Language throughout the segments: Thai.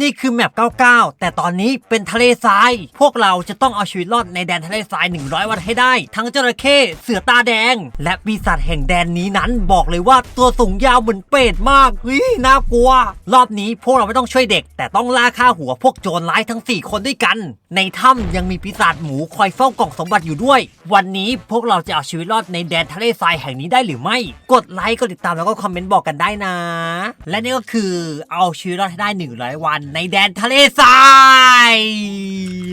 นี่คือแมป 99 แต่ตอนนี้เป็นทะเลทราย พวกเราจะต้องเอาชีวิตรอดในแดนทะเลทราย 100 วันให้ได้ ทั้งจระเข้เสือตาแดง และปีศาจแห่งแดนนี้นั้นบอกเลยว่าตัวสูงยาวเหมือนเป็ดมากเฮ้ยน่ากลัว รอบนี้พวกเราไม่ต้องช่วยเด็ก แต่ต้องล่าฆ่าหัวพวกโจรร้ายทั้ง 4 คนด้วยกัน ในถ้ำยังมีปีศาจหมูคอยเฝ้ากล่องสมบัติอยู่ด้วย วันนี้พวกเราจะเอาชีวิตรอดในแดนทะเลทรายแห่งนี้ได้หรือไม่ กดไลค์กดติดตามแล้วก็คอมเมนต์บอกกันได้นะ และนี่ก็คือเอาชีวิตรอดให้ได้ 100 วันในแดนทะเลทราย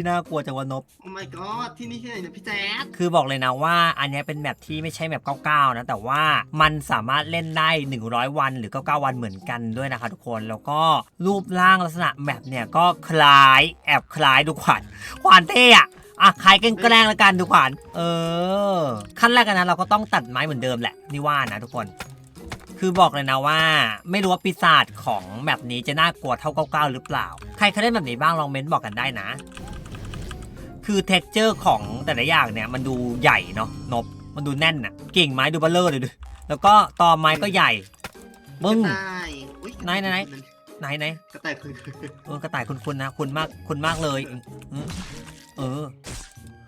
น่ากลัวจังวะนบ โอ้ my god ที่นี่ที่ไหนเนี่ยพี่แจ๊ดคือบอกเลยนะว่า อันเนี้ยเป็นแมปที่ไม่ใช่แมป99 นะ แต่ว่ามันสามารถเล่นได้ 100 วันหรือ 99 วันเหมือนกันด้วยนะคะทุกคน แล้วก็รูปร่างลักษณะแมปเนี่ยก็คล้ายแอบคล้ายดูขวัญขวานเท่อะอะคล้ายกันแกล้งแล้วกันดูขวัญเออ ขั้นแรกกันนะเราก็ต้องตัดไม้เหมือนเดิมแหละ นี่ว่านะทุกคน คือบอกเลยนะว่า ไม่รู้ว่าปีศาจของแบบนี้จะน่ากลัวเท่า99หรือเปล่า ใครเคยเล่นแบบนี้บ้างลองเม้นต์บอกกันได้นะ คือเท็กเจอร์ของแต่ละอย่างเนี่ยมันดูใหญ่เนาะนบมันดูแน่นอะกิ่งไม้ดูเบลเลอร์เลยดูแล้วก็ตอไม้ก็ใหญ่มึงกระต่ายอุ๊ยไหนไหนไหน ไหนไหนกระต่ายคือเออกระต่ายคุณคุณนะคุณมากคุณมากเลย เออเออ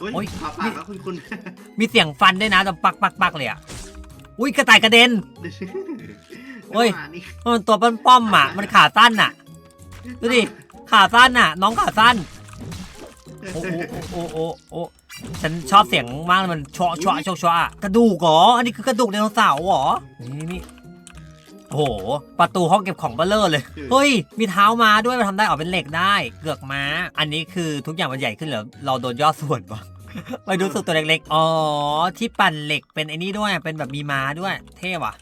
อุ้ยโอ๊ยขอปากแล้วคุณคุณมีเสียงฟันด้วยนะแต่ปักปักปักเลยอะ อุ้ยกระต่ายกระเด็น โอ้ยจังหวะนี้มันตัวป้อมๆอะ มันขาสั้นอะ ดูดิ ขาสั้นอะ น้องขาสั้น โอ้โอ้โอ้โอ้โอ้ฉันชอบเสียงมากเลยมันชอชอชอชอกระดูกเหรอ อันนี้คือกระดูกไดโนเสาร์เหรอ นี่นี่โอ้โห ประตูห้องเก็บของเบลเลอร์เลย เฮ้ย มีเท้ามาด้วยมันทำได้ออกเป็นเหล็กได้ เกือกม้า อันนี้คือทุกอย่างมันใหญ่ขึ้นเหรอ เราโดนย่อส่วนปะ ไปดูสุดตัวเล็กๆ อ๋อ ที่ปั่นเหล็กเป็นไอ้นี่ด้วย เป็นแบบมีม้าด้วย เท่ว่ะ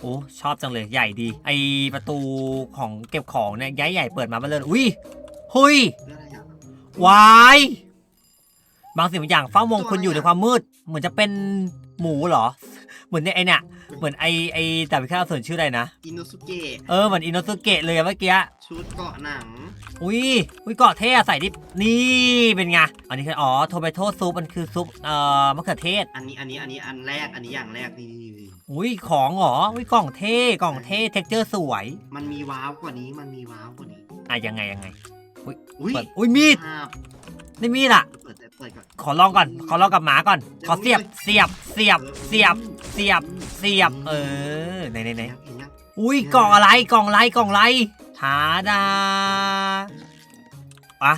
โอ้ ชอบจังเลย ใหญ่ดี ไอประตูของเก็บของเนี่ยย้ายใหญ่เปิดมามาเลย อุ้ยเฮ้ยไวาย บางสิ่งบางอย่างเฝ้ามองคุณอยู่ในความมืด เหมือนจะเป็นหมูเหรอ เหมือนในไอเนี่ย เหมือนไอไอแต่พิฆาตส่วนชื่ออะไรนะ อินโนสุเกะเออเหมือนอินโนสุเกะเลยอะเมื่อกี้ ชุดเกาะหนัง อุ้ย อุ้ยเกาะเท่อะใส่ดิบนี่เป็นไง อันนี้คืออ๋อโทเบโต้ซุปมันคือซุปเอ่อมะเขือเทศ อันนี้อันนี้อันนี้อันแรกอันนี้อย่างแรกนี่นี่นี่ อุ้ยของเหรอ อุ้ยกล่องเท่กล่องเท่เท็กเจอร์สวย มันมีว้าวกว่านี้มันมีว้าวกว่านี้ อะยังไงยังไง อุ้ยเปิดอุ้ยมีด ภาพ นี่มีดอะเปิดแต่เปิดก่อนขอลองก่อน ขอลองกับหมาก่อน ขอเสียบ เสียบ เสียบ เสียบ เสียบ เสียบ เออ ไหนไหนไหนเห็นยังเห็นยังอุ้ยกล่องอะไรกล่องอะไรกล่องอะไรหาดาอะ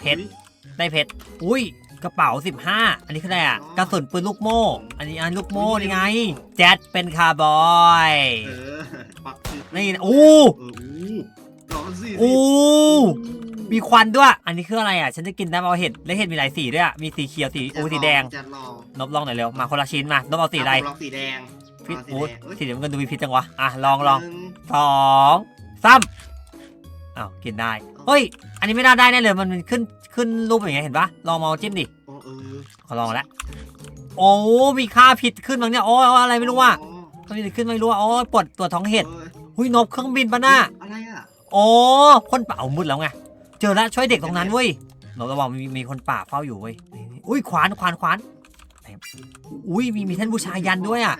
เพชรได้เพชรอุ้ยกระเป๋า 15 อันนี้คืออะไรอะกระสุนปืนลูกโม่ อันนี้อันลูกโม่นี่ไง แจ็ดเป็นคาร์บอยเออปักชื่อนี่นะอู้เอออู้ร้อนสิอู้ มีควันด้วย อันนี้คืออะไรอะ ฉันจะกินได้เอาเห็ด และเห็ดมีหลายสีด้วยอะ มีสีเขียว สีโอ้สีแดง จะลองนบลองหน่อยเร็ว มาคนละชิ้นมา นบเอาสีอะไรลองสีแดงพิษลองสีโอ้ยแดงเอ้ยสีน้ำเงินดูมีพิษจังวะ อะ ลองลองหนึ่สองสามอ้าว กินได้ เฮ้ย อันนี้ไม่น่าได้แน่เลย มันมันขึ้นขึ้นรูปอย่างเงี้ยเห็นปะลองมาเอาจิ้มดิโอ้เออขอลองแล้วโอ้ มีค่าผิดขึ้นบ้างเนี่ย โอ้ยอะไรไม่รู้ว่าอ๋อมันมีขึ้นไม่รู้ว่าโอ้ยปวดตัวท้องเห็ดออหุยนบเครื่องบินปะหน้าอะไรอะโอ้คนป่าเอามืดแล้วไง เจอแล้วช่วยเด็กตรงนั้นเว้ยเราระวังมีมีคนป่าเฝ้าอยู่เว้ยนี่นี่อุ้ยขวานขวานขวานไหนอุ้ยมีมีท่านบูชายันด้วยอะ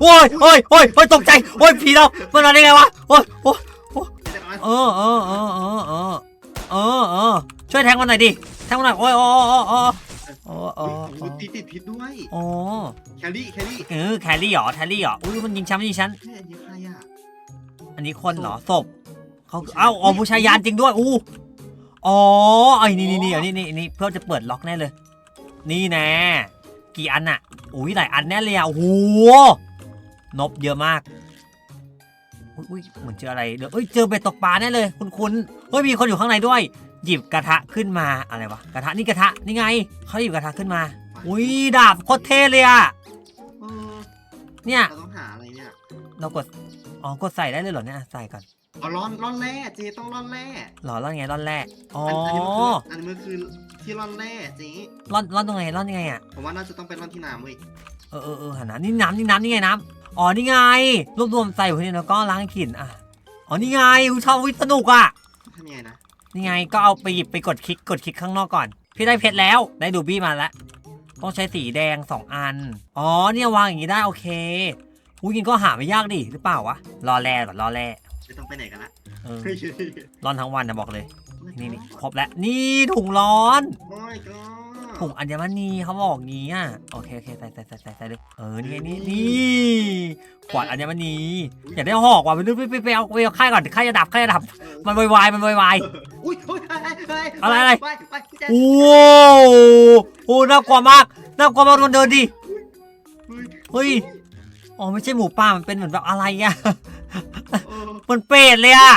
โอ้ยโอ้ยโอ้ยโอ้ยตกใจโอ้ยผีเรามันมาได้ไงวะโอ้ยโอ้ยเออเออเออเออเออเออเออช่วยแทงมันหน่อยดิแทงมันหน่อยโอ้ยโอ้ยโอ้ยโอ้ยโอ้ยโอ้ยโอ้ยติดติดพิษด้วยโอ้ยแคลรี่แคลรี่เออแครี่เหรอแครี่เหรออุ้ยมันยิงฉันมันยิงฉันเฮ้ยอันนี้ใครอะอันนี้คนเหรอศพเขาเอ้าอ๋อบูชายานจริงด้วยอู้ อ๋อไอ้นี่นี่นี่อันนี้นี่นี่เพื่อจะเปิดล็อกแน่เลย นี่แน่กี่อันอะอุ้ยหลายอันแน่เลยอะโอ้โหนบเยอะมากอุ้ยอุ้ยเหมือนเจออะไรเดี๋ยวเอ้ยเจอเบ็ดตกปลาแน่เลย คุณคุณเฮ้ยมีคนอยู่ข้างในด้วย หยิบกระทะขึ้นมาอะไรวะกระทะนี่กระทะนี่ไงเขาหยิบกระทะขึ้นมา อุ้ยดาบโคตรเท่เลยอะเออเนี่ยเราต้องหาอะไรเนี่ยเรากดอ๋อกดใส่ได้เลยเหรอเนี่ยอะใส่ก่อน อ๋อร่อนร่อนแร่เจต้องร่อนแร่หรอร่อนไงร่อนแรกอ๋ออันอันนี้มันคืออันนี้มันคือที่ร่อนแร่เจร่อนร่อนตรงไหนร่อนยังไงอะผมว่าน่าจะต้องเป็นร่อนที่น้ำเว้ยเออเออเออหันนะนี่น้ำนี่น้ำนี่ไงน้ำอ๋อนี่ไงรวบรวมใส่อยู่นี่แล้วก็ล้างให้กลิ่นอะอ๋อนี่ไงอุ๊ยชอบวิสนุกอะทำยังไงนะนี่ไงก็เอาไปหยิบไปกดคลิกกดคลิกข้างนอกก่อน พี่ได้เพชรแล้วได้ดูบี้มาแล้วต้องใช้สีแดงสองอัน อ๋อเนี่ยวางอย่างนี้ได้โอเคอุ้ยกินก็หาไม่ยากดิหรือเปล่าวะรอแร่ก่อนรอแร่ ไม่ต้องไปไหนกันละเออเฮ้ยร้อนทั้งวันนะบอกเลย นี่นี่ครบแล้ว นี่ถุงร้อน โอ้ยก็ถุงอัญมณีเขาบอกงี้อะ โอเคโอเคใส่ใส่ใส่ใส่ใส่เลย เออ นี่ไงนี่นี่ขวดอัญมณี อยากได้หอกว่ะไปดูไปไปไปเอาไปเอาค่ายก่อนค่ายจะดับค่ายจะดับ มันวายๆมันวาย อุ้ยอุ้ยอะไรอะไรไปไปพี่แจ๊ๆโอ้โหน่ากลัวมาก น่ากลัวมากมันเดินดิ เฮ้ย อ๋อ ไม่ใช่หมูป่า มันเป็นเหมือนแบบอะไรอะเออ มันเป็ดเลยอะ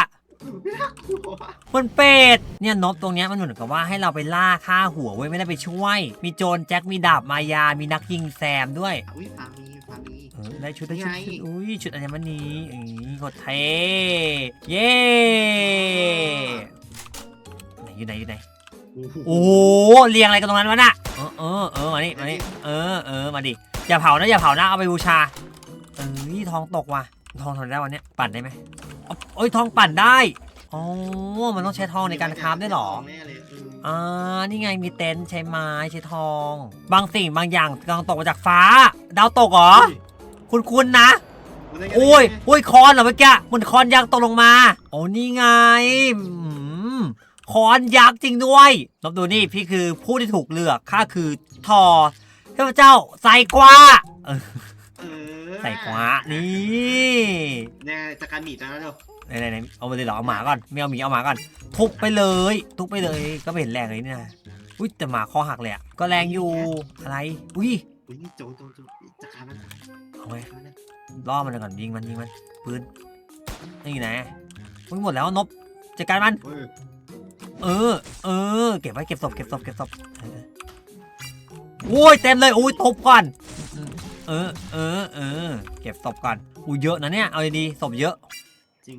ไม่น่ากลัวมันเป็ด เนี่ยนบตรงเนี้ยมันเหมือนกับว่าให้เราไปล่าฆ่าหัวเว้ยไม่ได้ไปช่วย มีโจรแจ็ค มีดาบมายา มีนักยิงแซมด้วยอุ้ยฟามีฟามีเออได้ชุดได้ชุดไงชุดอุ้ยชุดอัญมณีอือโคตรเท่เย้ไหนอยู่ไหนอยู่ไหนโอ้โหเรียงอะไรกันตรงนั้นวะน่ะเออเออเออมานี่มานี่เออเออมาดิอย่าเผานะอย่าเผานะเอาไปบูชาเอ้ยทองตกว่ะ ทองทำได้วันเนี้ยปั่นได้ไหมเอาเอ้ยทองปั่นได้อ๋อมันต้องใช้ทองในการคราฟด้วยเหรอแน่เลยเอออ่านี่ไงมีเต็นท์ใช้ไม้ใช้ทอง บางสิ่งบางอย่างกำลังตกมาจากฟ้า ดาวตกเหรอ คุณคุณนะมันได้ไงโอ้ยโอ้ยคอนเหรอเมื่อกี้มันคอนยักษ์ตกลงมาโอ้นี่ไงอืมคอนยักษ์จริงด้วยลองดูนี่พี่คือผู้ที่ถูกเลือกข้าคือทอเทพเจ้าใส่กว่าเออ เออใส่กว่านี่เนี่ยจัดการหมีจังแล้วเดี๋ยวไหนไหนไหนเอามาเลยเหรอเอาหมาก่อนไม่เอาหมีเอาหมาก่อนทุบไปเลย ทุบไปเลยก็ไม่เห็นแรงเลยนี่นะอุ้ยแต่หมาคอหักเลยอะก็แรงอยู่อะไรอุ้ยอุ้ยนี่โจโจโจจัดการมันเอาไว้จัดการมันล่อมันเลยก่อนยิงมันยิงมันปืนนี่ไหนอุ้ยหมดแล้วนบจัดการมันเออเออ เออ เก็บไว้เก็บศพเก็บศพเก็บศพเออโอ้ยเต็มเลยอุ้ยทุบก่อน เออเออเออเก็บศพก่อนอุ้ยเยอะนะเนี่ย เอาดีๆศพเยอะ จริง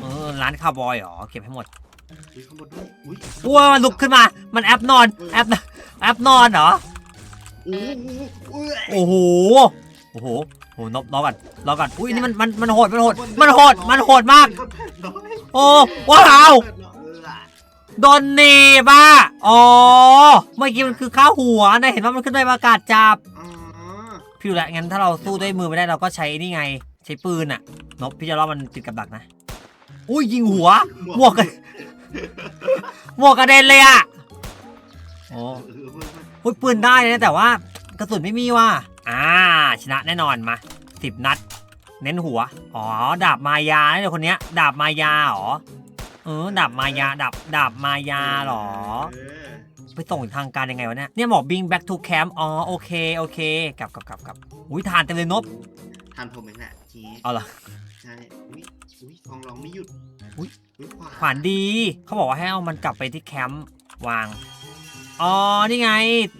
เออร้านคาวบอยเหรอ เก็บให้หมดอุ้ยข้างบนด้วยอุ้ยอ้วมันลุกขึ้นมา มันแอปนอน แอปแอปนอนเหรอโอ้โหอุ้ยโอ้โห โอ้โหโอ้โหนบรอก่อนรอก่อน อุ้ยนี่มันมันมันโหด มันโหด มันโหด มันโหดมากน้อยโอ้ว้าวเออโดนเนบ้าอ๋อ เมื่อกี้มันคือข้าวหัวนะเห็นว่ามันขึ้นไปประกาศจับอ๋อ พี่รู้แล้วงั้นถ้าเราสู้ด้วยมือไม่ได้เราก็ใช้นี่ไง ใช้ปืนอะนบพี่จะรอบมันติดกับดักนะ อุ้ยยิงหัวหมวกกันหมวกกระเด็นเลยอะโอ้เออเว้ยเว้ยอุ้ยปืนได้นะแต่ว่ากระสุนไม่มีว่ะอ่า ชนะแน่นอนมาสิบนัด เน้นหัว อ๋อ ดาบมายาเนี่ยเดี๋ยวคนเนี้ย ดาบมายาเหรอ เออ ดาบมายา ดาบ ดาบมายาเหรอ เออ ไปส่งทางการยังไงวะเนี่ยเนี่ยบอก bring back to camp อ๋อโอเคโอเคกลับกลับกลับกลับอุ้ยทานเต็มเลยนบทานผมเองแหละทีนี้เอาเหรอใช่อุ้ยอุ้ยทองร้องไม่หยุดอุ๊ยอุ้ยขวาขวานดีเขาบอกว่าให้เอามันกลับไปที่แคมป์วางอ๋อนี่ไง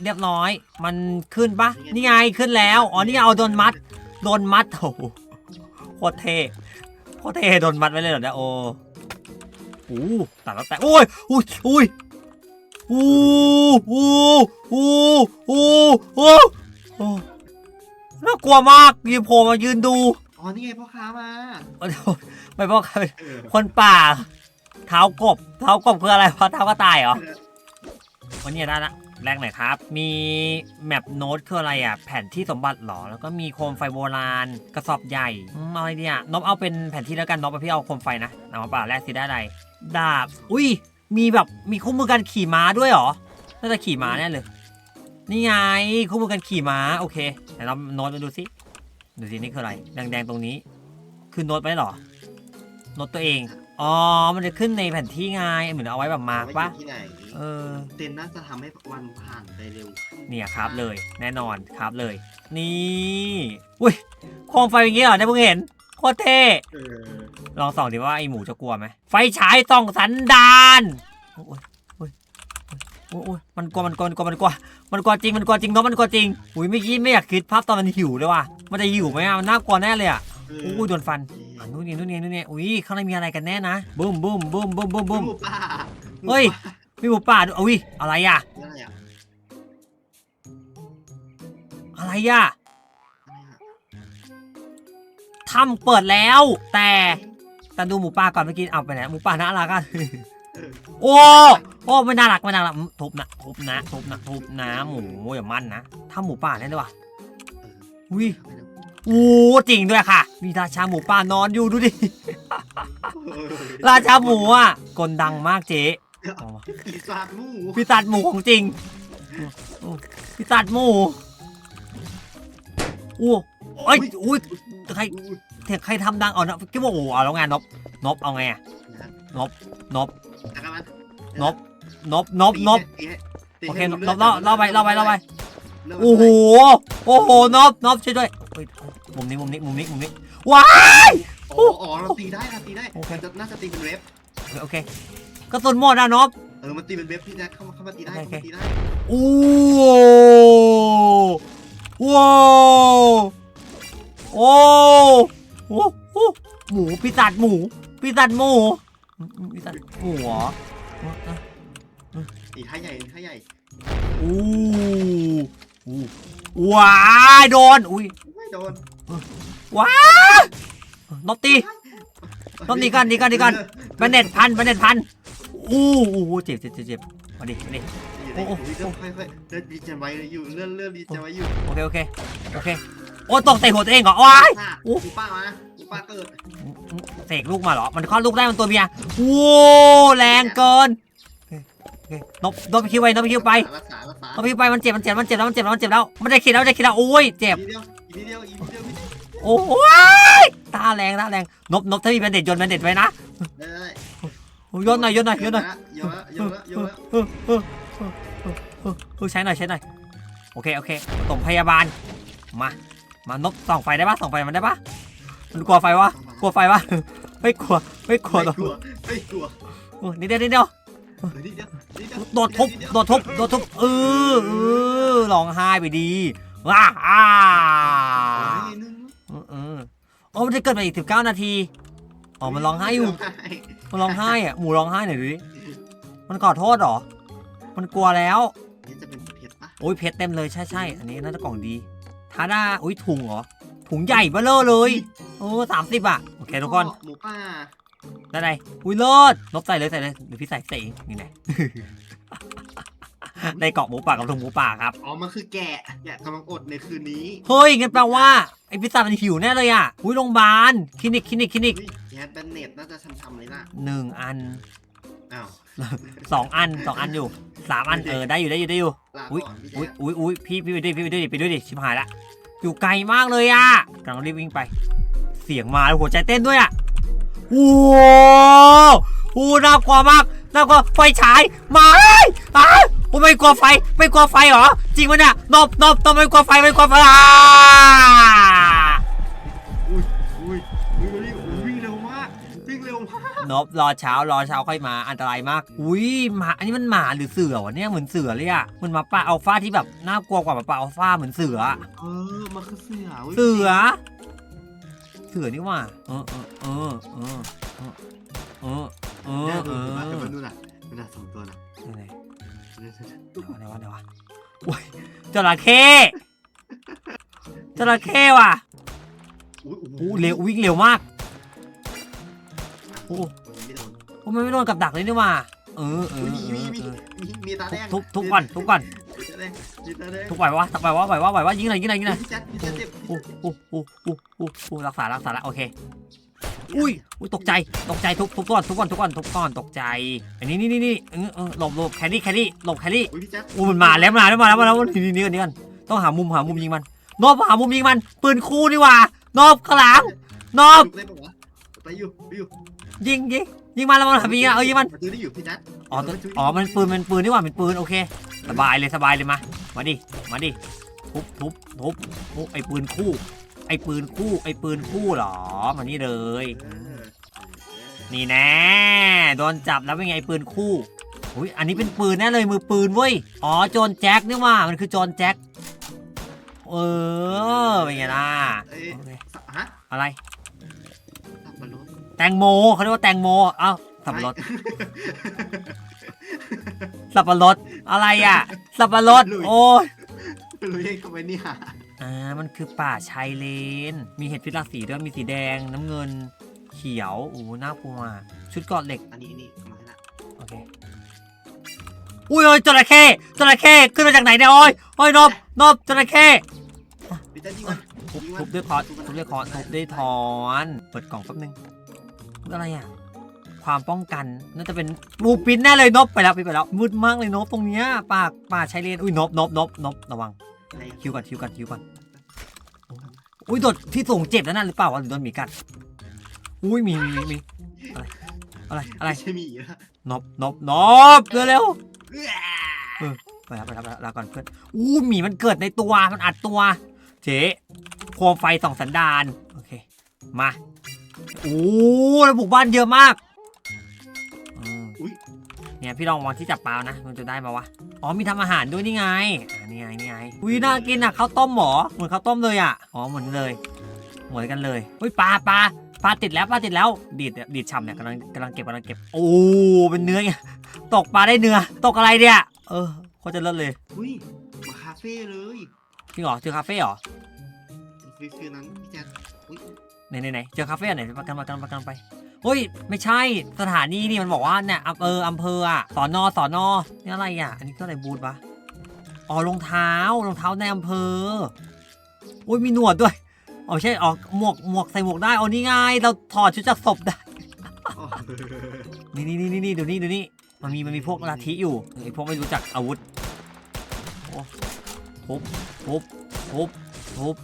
เรียบร้อย มันขึ้นปะนี่ไงขึ้นแล้วอ๋อนี่ไงเอาโดนมัดโดนมัดโอ้โหโคตรเท่โคตรเท่โดนมัดไว้เลยเหรอเนี่ยโอ้โหตัดแล้วแต่โอ้ยอุ้ยอุ้ย อู้อู้อู้อู้อู้โอ้น่ากลัวมากยืนโผล่มายืนดูอ๋อนี่ไงพ่อค้ามาโอ้โหไม่บอกใครเออคนป่า เท้ากบ เท้ากบคืออะไรวะเท้าก็ตายเหรอวันนี้ได้ละแรกหน่อยครับ มีแมปโน้ตคืออะไรอะ แผนที่สมบัติเหรอ แล้วก็มีโคมไฟโบราณ กระสอบใหญ่อืมเอาอะไรดีอะนบเอาเป็นแผนที่แล้วกันนบเอาพี่เอาโคมไฟนะเอามาป่าแรกสิได้อะไร ดาบ อุ้ย มีแบบมีคู่มือการขี่ม้าด้วยเหรอ น่าจะขี่ม้าแน่เลย นี่ไงคู่มือการขี่ม้าโอเคไหนเราโน้ตมาดูสิ ดูสินี่คืออะไร แดงๆตรงนี้ คือโน้ตไว้เหรอ โน้ตตัวเอง อ๋อ มันจะขึ้นในแผนที่ไง เหมือนเอาไว้แบบมาร์กปะไว้อยู่ที่ไหนเออ เต็นน่าจะทำให้วันผ่านไปเร็วขึ้นเนี่ยครับเลย แน่นอนครับเลย นี่ อุ้ยโคมไฟอย่างงี้เหรอเนี่ยเพิ่งเห็น โคตรเท่เออลองส่องดิว่าไอหมูจะกลัวไหมไฟฉายส่องสันดานโอ้ยโอ้ยโอ้ยโอ้ยมันกลัวมันกลัวมันกลัวมันกลัวมันกลัวจริงมันกลัวจริงเนาะมันกลัวจริงอุ้ยไม่คิดไม่อยากคิดภาพตอนมันหิวเลยว่ะมันจะหิวไหมอะมันน่ากลัวแน่เลยอะเอออุ้ยโดนฟันอะนู่นนี่นู่นนี่นู่นนี่อุ้ยข้างในมีอะไรกันแน่นะบูมบูมบูมบูมบูมบูมหมูป่าเฮ้ยมีหมูป่าด้วยอุ้ยอะไรอะอะไรอะอะไรอะอะไรอะ ถ้ำเปิดแล้ว แต่แต่ดูหมูป่าก่อนเมื่อกี้เอาไปไหนหมูป่าน่ารักอะเออโอ้โอ้ไม่น่ารักไม่น่ารักอืมทุบนะทุบนะทุบนะทุบนะหมูอย่ามั่นนะถ้ำหมูป่าแน่เลยว่ะเอออุ้ยไม่รู้โอ้จริงด้วยค่ะ มีราชาหมูป่านอนอยู่ดูดิราชาหมูอะกลดังมากเจ๊เอาวะปีศาจหมูพิซซ่าหมูของจริงพิซซ่าหมูอู้เอ้ยอุ้ย ใครใครทำดังเอานะคิดว่าโอ้เอาแล้วไงนบนบเอาไงอะนบนบจักรมันนบนบนบนบตีให้ตีโอเคให้นรู้บลือดเล่าเล่าไปเล่าไปเล่าไปเลืดโอ้โหโอ้โหนบนบช่วยด้วยเฮ้ยมุมนี้มุมนี้มุมนี้มุมนี้ว้าอ๋ออ๋อเราตีได้เราตีได้โอเคมันจะน่าจะตีเป็นเว็บโอเคกระสุนหมดอะนบเออมันตีเป็นเว็บพี่แจ็คเข้ามาเข้ามาตีได้โอเข้าเคมาตีได้โอ้ หมูพิซซ่าหมูพิซซ่าหมูพิซซ่าหมูเหรอตีท่าใหญ่ท่าใหญ่อู้อู้ว้ายโดนอุ้ยไม่โดนว้ายนบตีต้องดีก่อนดีก่อนดีก่อนบันเน็ตพันบันเน็ตพันอู้อู้เจ็บเจ็บเจ็บเจ็บมาดิมาดิโอ้โอ้โหโหค่อยๆเลื่อนดีเจไว้อยู่เลื่อนเลื่อนดีเจไว้อยู่โอเคโอเคโอเคโอ้ตกใส่หัวตัวเองเหรอว้ายโอ้กูป้ามา กูป้าเกิดเสกลูกมาเหรอ มันคลอดลูกได้มันตัวเมียโว้แรงเกินโอเคโอเคนบนบคิวไปนบคิวไปรักษารักษานบคิวไปมันเจ็บมันเจ็บมันเจ็บแล้วมันเจ็บแล้วมันเจ็บแล้วมันได้คิดแล้วได้คิดแล้วโอ้ยเจ็บอีกนิดเดียวอีกนิดเดียวอีกนิดเดียวอีกนิดเดียวโอ้ยตาแรงตาแรงนบนบถ้ามีแบนเด็ดโยนแบนเด็ดไว้นะได้ได้โอ้ยโยนหน่อยโยนหน่อยโยนหน่อยโยนละโยนละโยนละเออเออเออเออเออเออใช้หน่อยใช้หน่อยโอเคโอเคส่งพยาบาลมา มานบส่องไฟได้ปะส่องไฟมันได้ปะ มันกลัวไฟวะกลัวไฟวะไม่กลัวไม่กลัวไม่หรอกกลัวไม่กลัวโอ้ยนิดเดียวนิดเดียวเออนิดเดียวนิดเดียวโดดทุบโดดทุบโดดทุบเออเออร้องไห้ไปดีว้าอ่าโอ้ยนึงเออเออโอ้มันจะเกิดมาอีกสิบเก้านาทีอ๋อมันร้องไห้อยู่มันร้องไห้อะหมูร้องไห้หน่อยดิมันขอโทษเหรอ มันกลัวแล้วนี่จะเป็นเพชรปะโอ้ยเพชรเต็มเลยใช่ใช่อันนี้น่าจะกล่องดีทาด้าอุ้ยถุงเหรอ ถุงใหญ่เบ้อเลอเลย โอ้สามสิบอะโอเคทุกคนหมูป่าได้ไงอุ้ยเลิศนบใส่เลยใส่เลยเดี๋ยวพี่ใส่ใส่เองนี่ไงได้เกาะหมูป่ากับถุงหมูป่าครับ อ๋อ มันคือแกะแกะกำลังอดในคืนนี้ เฮ้ย งั้นแปลว่า ไอพิซซ่ามันหิวแน่เลยอะอุ้ยโรงพยาบาล คลินิก คลินิก คลินิกอุ้ยแกสแบนเน็ตน่าจะช้ำๆเลยน่ะหนึ่งอัน อ้าวสองอันสองอันอยู่สามอันเออได้อยู่ได้อยู่ได้อยู่ลาอุ้ยก่อนพี่อุ้ยแจ๊คอุ้ยอุ้ยพี่พี่ไปด้วยพี่ไปด้วยดิไปด้วยดิชิบหายละ อยู่ไกลมากเลยอะกำลังรีบวิ่งไป เสียงมาแล้วหัวใจเต้นด้วยอะโอ้โหโอ้น่ากลัวมากน่ากลัวไฟฉายมาเอ้ยอ้าวไม่กลัวไฟ ไม่กลัวไฟเหรอ จริงปะเนี่ยนบนบต้องไม่กลัวไฟไม่กลัวไฟอ่า นบรอเช้ารอเช้าค่อยมาอันตรายมาก อุ้ยหมาอันนี้มันหมาหรือเสือวะเนี่ยเหมือนเสือเลยอะเหมันหมาป่าอัลฟาที่แบบน่ากลัวกว่าหมาป่าอัลฟาเหมือนเสืออะเออมันคือเสือว้ยเสือ เสือนี่หว่าเออเออเออเออเออเออเออเนี่ยเอดูอดูนะเอเดี๋ยวอมันดูน่ะมันน่ะสองตัวน่ะไหนเดี๋ยวๆเดี๋ยวอะไรวะเดี๋ยววะโอ้ยจระเข้จระเข้ว่ะๆอุ้ยโอ้โหอู้เร็ววิ่งเร็วมาก โอ้ไม่โดนโอ้มันไม่โดนกับดักเลยนี่หว่าเออเออุ้อยมีเอมีอมีเออมีมีตาแดงทุบทุบก่อนทุบก่อนมีตาแดงมีตาแดงทุบไหววะไหววะไหววะไหววะยิงหน่อยยิงหน่อยยิงหน่อยพี่แจ๊คพี่แจ๊คเจ็บพี่โอ้แจ๊คโอ้โอ้โอ้โอ้โอ้รักษารักษาละโอเคอุ้ยอุ้ยตกใจตกใจทุบทุบก่อนทุบก่อนทุบก่อนทุบก่อนตกใจ อันนี้นี่นี่นี่เออเออหลบหลบแครี่แครี่หลบแครี่ อุ้ยพี่แจ๊คอู้มันมาแล้วมาแล้วมาแล้วมาแล้วนี่นี่นี่กันนี่กันต้องหามุมหามุมยิงมัน นอบหามุมยิงมัน ปืนคู่นี่หว่า นอบข้างหลังนอบได้ปะวะไปอยู่ไปอยู่ ยิงยิงยิงมันแล้วมันหายิงอะเออยิงมันมาดูได้อยู่พี่แจ๊คอ๋อตัวอ๋อ มันปืน มันปืนนี่หว่าเป็นปืน โอเค สบายเลย สบายเลยมา มาดิ มาดิ ทุบทุบทุบทุบไอ้ปืนคู่ ไอ้ปืนคู่ ไอ้ปืนคู่เหรอ มานี่เลย เออนี่แน่ โดนจับแล้วเป็นไงปืนคู่อุ้ยอันนี้เป็นปืนแน่เลย มือปืนเว้ย อ๋อ โจรแจ็คนี่ว่า มันคือโจรแจ็ค เออ เป็นไงล่ะเอ้ยโอเคฮะอะไรสับปะรด แตงโมเขาเรียกว่าแตงโม เอ้าสับปะรด สับปะรด อะไรอะ สับปะรดโอ้ยไม่รู้ยังทำไมเนี่ยอ่ามันคือป่าชายเลน มีเห็ดพิษหลากสีด้วย มีสีแดง น้ำเงิน เขียวโอ้น่ากลัว ชุดเกราะเหล็ก อันนี้นี่มาแล้วโอเค อุ้ยโอ้ยจระเข้จระเข้ขึ้นมาจากไหนเนี่ยโอ้ยโอ้ยนบนบจระเข้พี่แจ๊คยิงมันทุบทุบด้วยคอนทุบด้วยคอนทุบด้วยทอน เปิดกล่องแป๊บนึง อะไรอะ ความป้องกันน่าจะเป็นบูปินแน่เลยนบไปแล้วไปแล้วมืดมากเลยนบตรงเนี้ยปากป่าชายเลนอุ้ยนบนบนบนบระวังอะไรคิวก่อนคิวก่อนคิวก่อนอุ้ยโดดที่สูงเจ็บแล้วนั่นหรือเปล่าวะหรือโดนหมีกัดอุ้ยมีมีมีมีอะไรอะไรอะไรไม่ใช่หมีอะนบนบนบเร็วเร็วไปแล้วไปแล้วไปแล้วลาก่อนเพื่อนอู้หมีมันเกิดในตัวมันอัดตัวเจ๊โคมไฟสองสันดานโอเคมา โอ้แล้วบุกบ้านเยอะมากอืมอุ้ยเนี่ยพี่ลองวางที่จับปลานะ มันจะได้มาวะ อ๋อมีทำอาหารด้วยนี่ไงอ่านี่ไงนี่ไงอุ้ยน่ากินอะข้าวต้มหมอเหมือนข้าวต้มเลยอะ อ๋อเหมือนเลย เหมือนกันเลยอุ้ยปลาปลาปลาติดแล้วปลาติดแล้วดีดดีดฉ่ำเนี่ยกำลังกำลังเก็บกำลังเก็บ โอ้เป็นเนื้อไงตกปลาได้เนื้อ ตกอะไรเนี่ย เออโคตรจะเลิศเลยอุ้ยมาคาเฟ่เลยจริงเหรอเจอคาเฟ่เหรอฟิฟิวนั้นพี่แจ๊คอุ้ย ไหนไหนไหนเจอคาเฟ่ไหนประกันประกันประกันไปเฮ้ยไม่ใช่สถานีนี่มันบอกว่าเนี่ยอำเภออำเภออะสอนอสอนอนี่อะไรอะ อันนี้ก็อะไรบูธปะอ๋อรองเท้ารองเท้าในอำเภออุ้ยมีหนวดด้วยอ๋อใช่อ๋อหมวกหมวกใส่หมวกได้อ๋อนี่ไงเราถอดชุดจากศพได้นี่นี่นี่นี่ดูนี่ดูนี่มันมีมันมีพวกลัทธิอยู่ไอพวกไม่รู้จักอาวุธโอ้ทุบทุบทุบทุบ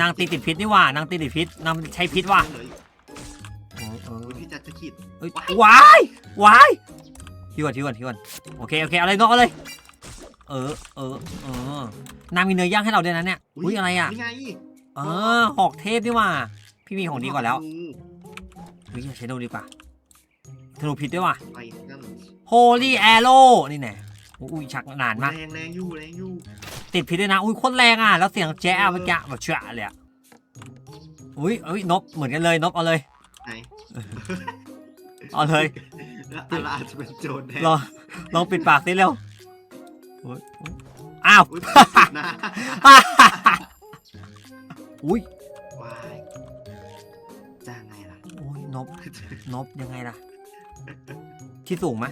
นางตีติดพิษนี่หว่านางตีติดพิษนางใช้พิษว่ะเลยเออเอออุ้ยพี่แจ๊คจะขีดเอ้ยว้ายวายทิวก่อนทิวก่อนทิวก่อนโอเคโอเคเอาเลยนอกเอาเลยเออเออเออนางมีเนื้อย่างให้เราด้วยนะเนี่ยอุ้ยอะไรอะนี่ไงเออหอกเทพนี่หว่า พี่มีของดีกว่าแล้วอุ้ยใช้ดูดีกว่าธนูพิษด้วยว่ะไปนั่น Holy Arrow นี่แน่อุ้ยชักนานมากแรงแรงอยู่แรงอยู่ ติดพิษด้วยนะ อุ้ยโคตรแรงอะ แล้วเสียงแจ๊ะเมื่อกี้แบบเชื่อเลยอะ อุ้ยอุ้ยนบเหมือนกันเลยนบเอาเลย ไหนเอาเลยแล้วอะไรอาจจะเป็นโจรแทนลองลองปิดปากสิเร็วอุ๊ยอุ๊ยอ้าวอุ้ยผิดนะอุ้ยวายจะไงล่ะ โอ้ยนบนบยังไงล่ะ ที่สูงไหม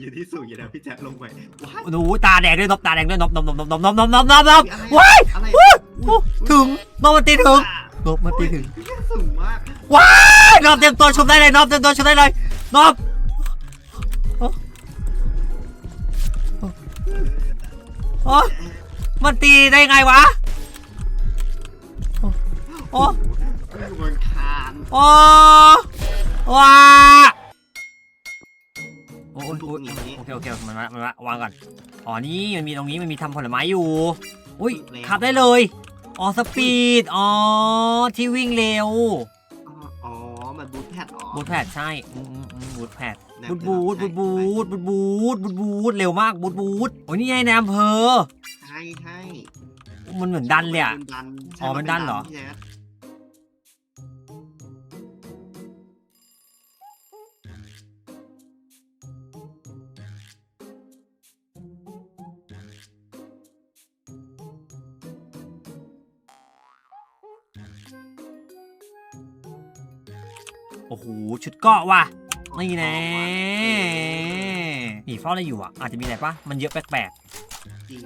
อยู่ที่สูงอยู่แล้วพี่แจ๊คลงไปว้ายโอ้ยตาแดงด้วยนบตาแดงด้วยนบนบนบนนบนบนบนบนบนบอุ๊ยอะไรว้ายอะไรอุ๊ยถึงนบมันตีถึงนบมันตีถึงอุ๊ยสูงมากว้ายนบเต็มตัวชุบได้เลยนบเต็มตัวชุบได้เลยนบโอ้มันตีได้ไงวะโอ้อยู่บนคานโอ้ว้า โอ้ยโอ้ยโอเคโอเคมันมามันมาวางก่อนอ๋อนี่มันมีตรงนี้มันมีทำผลไม้อยู่อุ้ยขับได้เลยอ๋อสปีดอ๋อที่วิ่งเร็วอ๋ออ๋อมันบูทแพดอ๋อบูทแพดใช่อืมอืมอืมบูทแพดแนวบูทบูทบูทบูทบูทบูทบูทเร็วมากบูทบูทโอ้ยนี่ไงในอำเภอใช่ใช่มันเหมือนดันเลยอะมันดันใช่อ๋อมันดันเหรอ ชุดเกาะว่ะนี่แน่นี่เฝ้าอะไรอยู่อะ อาจจะมีอะไรปะมันเยอะแปลกจริง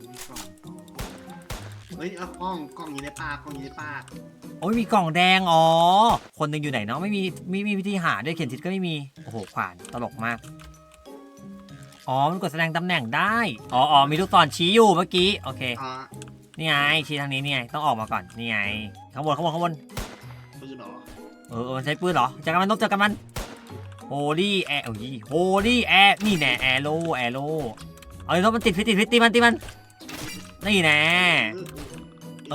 มีกล่องต่อเฮ้ยเอากล้องกล้องอยู่ในปากกล้องอยู่ในปากๆโอ้ยมีกล่องแดงอ๋อ คนหนึ่งอยู่ไหนเนาะไม่มีไม่มีวิธีหาด้วยเขียนทิศก็ไม่มี โอ้โหขวานตลกมาก อ๋อมันกดแสดงตำแหน่งได้ อ๋ออ๋อมีลูกศรชี้อยู่เมื่อกี้ โอเคอ่านี่ไงชี้ทางนี้นี่ไงต้องออกมาก่อนนี่ไงข้างบนข้างบนข้างบนปืนเหรอ เออเออมันใช้ปืนเหรอเจอกันมันนกเจอกันมันโฮลี่แอร์โอ้ยโฮลี่แอร์นี่แน่แอโร่แอโร่เอาเลยนกมันติดพิษติดพิษตีมันตีมันนี่แน่เอ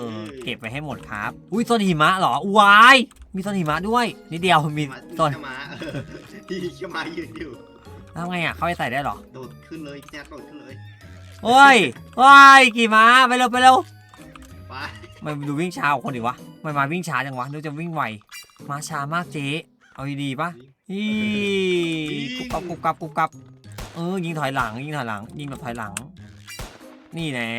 อ เก็บไปให้หมดครับ อุ้ยต้นหิมะเหรอวายมีต้นหิมะด้วยนิดเดียวมีมาต้นเขี้ยวม้าเออที่เขี้ยวม้ายืนอยู่แล้วไงอะเข้าไปใส่ได้เหรอโดดขึ้นเลยพี่แจ๊คโดดขึ้นเลยโอ้ยโอ้ยกี่ม้าไปเร็วไปเร็วไปมันดูวิ่งช้ากว่าคนอีกวะ ไม่มาวิ่งช้าจังวะนึกจะวิ่งไวมาช้ามากเจ๊เอาดีๆปะอีกุบกับกุบกับกุบกับเออยิงถอยหลังยิงถอยหลัง ยิงแบบถอยหลัง นี่แน่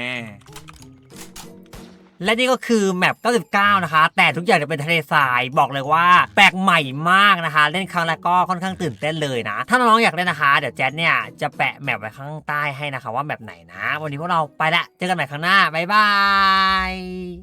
และนี่ก็คือแมป 99 นะคะ แต่ทุกอย่างจะเป็นทะเลทราย บอกเลยว่า แปลกใหม่มากนะคะ เล่นครั้งแรกก็ค่อนข้างตื่นเต้นเลยนะ ถ้าน้องๆอยากเล่นนะคะ เดี๋ยวแจ๊ดเนี่ยจะแปะแมปไว้ข้างใต้ให้นะคะว่าแมปไหนนะ วันนี้พวกเราไปละ เจอกันใหม่ครั้งหน้า บ๊ายบาย